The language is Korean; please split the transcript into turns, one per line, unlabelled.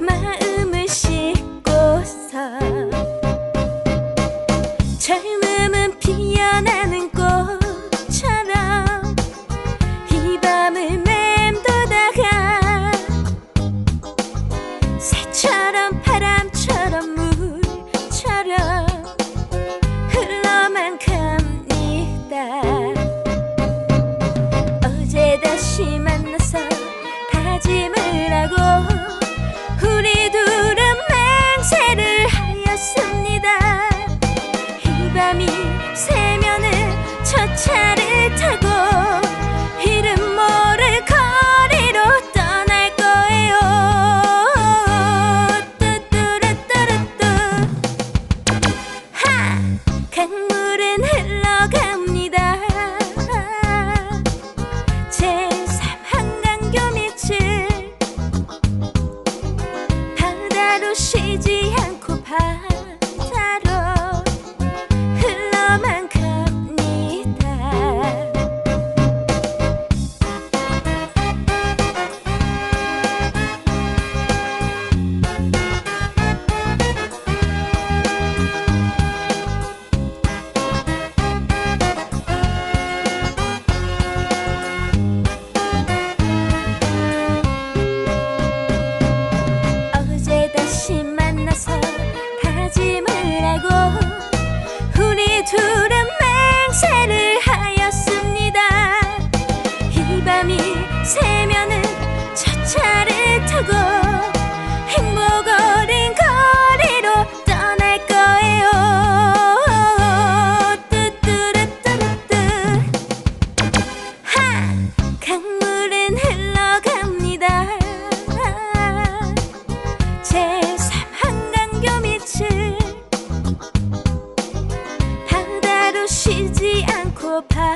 마음을 씻고서. 젊음은 피어나는 꽃. 두른 맹세를 the.